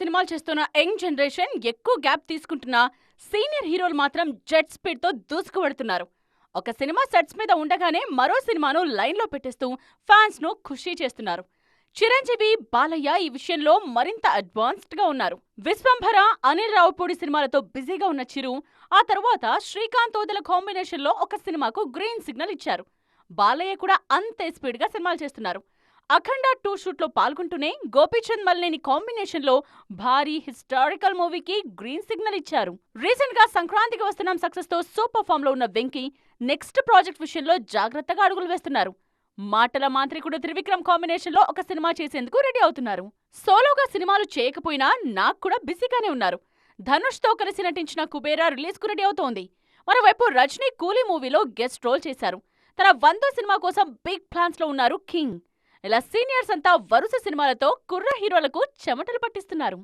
సినిమాలు చేస్తున్న young generation ఎక్కువ గ్యాప్ తీసుకుంటున్న సీనియర్ హీరోలు మాత్రం జెట్ స్పీడ్తో దూసుకుపడుతున్నారు ఒక సినిమా సెట్స్ మీద ఉండగానే మరో సినిమాను లైన్లో పెట్టేస్తూ ఫ్యాన్స్ను ఖుషీ చేస్తున్నారు. చిరంజీవి బాలయ్య ఈ విషయంలో మరింత అడ్వాన్స్డ్గా ఉన్నారు. విశ్వంభర అనిల్ రావుపూడి సినిమాలతో బిజీగా ఉన్న చిరు ఆ తర్వాత శ్రీకాంత్ ఓదల కాంబినేషన్లో ఒక సినిమాకు గ్రీన్ సిగ్నల్ ఇచ్చారు. బాలయ్య కూడా అంతే స్పీడ్గా సినిమాలు చేస్తున్నారు. అఖండ టూ షూట్లో పాల్గొంటూనే గోపీచంద్ మల్లేని కాంబినేషన్లో భారీ హిస్టారికల్ మూవీకి గ్రీన్ సిగ్నల్ ఇచ్చారు. రీసెంట్గా సంక్రాంతికి వస్తున్నాం సక్సెస్తో సూపర్ ఫామ్లో ఉన్న వెంకీ నెక్స్ట్ ప్రాజెక్ట్ విషయంలో జాగ్రత్తగా అడుగులు వేస్తున్నారు. మాటల మాంత్రికుడు త్రివిక్రమ్ కాంబినేషన్లో ఒక సినిమా చేసేందుకు రెడీ అవుతున్నారు. సోలోగా సినిమాలు చేయకపోయినా నాకు కూడా బిజీగానే ఉన్నారు. ధనుష్తో కలిసి నటించిన కుబేరా రిలీజ్కు రెడీ అవుతోంది. మరోవైపు రజనీ కూలీ మూవీలో గెస్ట్ రోల్ చేశారు. తన వందో సినిమా కోసం బిగ్ ప్లాన్స్లో ఉన్నారు కింగ్. ఇలా సీనియర్స్ అంతా వరుస సినిమాలతో కుర్ర హీరోలకు చెమటలు పట్టిస్తున్నారు.